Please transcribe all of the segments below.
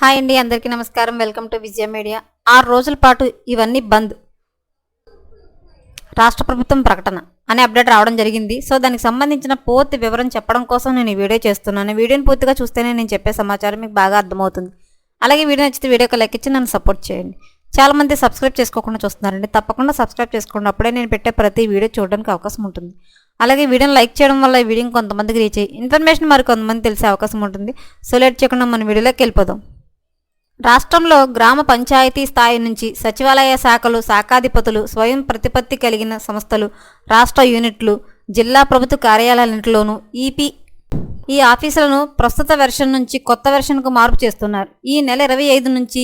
Hi అండి అందరికీ నమస్కారం. Welcome to Vijaya media. ఆరు రోజుల పాటు ఇవన్నీ బంద్. రాష్ట్ర ప్రభుత్వం ప్రకటన అనే అప్డేట్ రావడం జరిగింది. సో దానికి సంబంధించిన పూర్తి వివరం చెప్పడం కోసం నేను ఈ వీడియో చేస్తున్నాను. వీడియోని పూర్తిగా చూస్తేనే నేను చెప్పే సమాచారం మీకు బాగా అర్థమవుతుంది. అలాగే వీడియో నచ్చితే వీడియోకి లైక్ ఇచ్చి నన్ను సపోర్ట్ చేయండి. చాలా మంది సబ్స్క్రైబ్ చేసుకోకుండా చూస్తున్నారండి. తప్పకుండా సబ్స్క్రైబ్ చేసుకోండి. అప్పుడే నేను పెట్టే ప్రతి వీడియో చూడడానికి అవకాశం ఉంటుంది. అలాగే వీడియోని లైక్ చేయడం వల్ల ఈ వీడియోని కొంతమందికి రీచ్ అయ్యి ఇన్ఫర్మేషన్ మరి కొంతమంది తెలిసే అవకాశం ఉంటుంది. సో లేట్ చేయకుండా మన వీడియోలోకి వెళ్ళిపోదాం. రాష్ట్రంలో గ్రామ పంచాయతీ స్థాయి నుంచి సచివాలయ శాఖలు శాఖాధిపతులు స్వయం ప్రతిపత్తి కలిగిన సంస్థలు రాష్ట్ర యూనిట్లు జిల్లా ప్రభుత్వ కార్యాలయాలన్నింటిలోనూ ఈపీ ఈ ఆఫీసులను ప్రస్తుత వెర్షన్ నుంచి కొత్త వెర్షన్కు మార్పు చేస్తున్నారు. ఈ నెల ఇరవై ఐదు నుంచి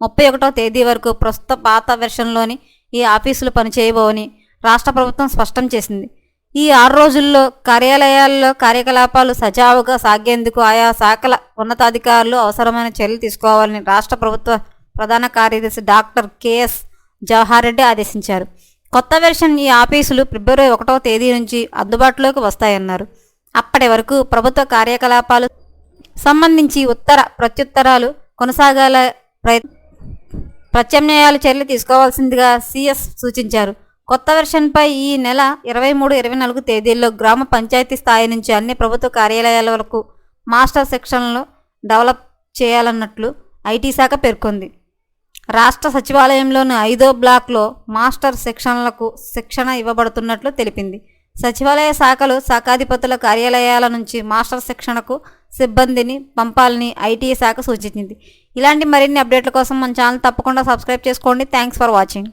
ముప్పై ఒకటో తేదీ వరకు ప్రస్తుత పాత వెర్షన్లోని ఈ ఆఫీసులు పనిచేయబోవని రాష్ట్ర ప్రభుత్వం స్పష్టం చేసింది. ఈ ఆరు రోజుల్లో కార్యాలయాల్లో కార్యకలాపాలు సజావుగా సాగేందుకు ఆయా శాఖల ఉన్నతాధికారులు అవసరమైన చర్యలు తీసుకోవాలని రాష్ట్ర ప్రభుత్వ ప్రధాన కార్యదర్శి డాక్టర్ కెఎస్ జవహర్ రెడ్డి ఆదేశించారు. కొత్త వెర్షన్ ఈ ఆఫీసులు ఫిబ్రవరి ఒకటవ తేదీ నుంచి అందుబాటులోకి వస్తాయన్నారు. అప్పటి వరకు ప్రభుత్వ కార్యకలాపాలు సంబంధించి ఉత్తర ప్రత్యుత్తరాలు కొనసాగాల ప్రయత్ ప్రత్యామ్నాయాలు చర్యలు తీసుకోవాల్సిందిగా సీఎస్ సూచించారు. కొత్త వెర్షన్పై ఈ నెల ఇరవై మూడు ఇరవై నాలుగు తేదీల్లో గ్రామ పంచాయతీ స్థాయి నుంచి అన్ని ప్రభుత్వ కార్యాలయాల వరకు మాస్టర్ సెక్షన్లు డెవలప్ చేయాలన్నట్లు ఐటీ శాఖ పేర్కొంది. రాష్ట్ర సచివాలయంలోని ఐదో బ్లాక్లో మాస్టర్ సెక్షన్లకు శిక్షణ ఇవ్వబడుతున్నట్లు తెలిపింది. సచివాలయ శాఖలు శాఖాధిపతుల కార్యాలయాల నుంచి మాస్టర్ శిక్షణకు సిబ్బందిని పంపాలని ఐటీ శాఖ సూచించింది. ఇలాంటి మరిన్ని అప్డేట్ల కోసం మన ఛానల్ తప్పకుండా సబ్స్క్రైబ్ చేసుకోండి. Thanks for watching.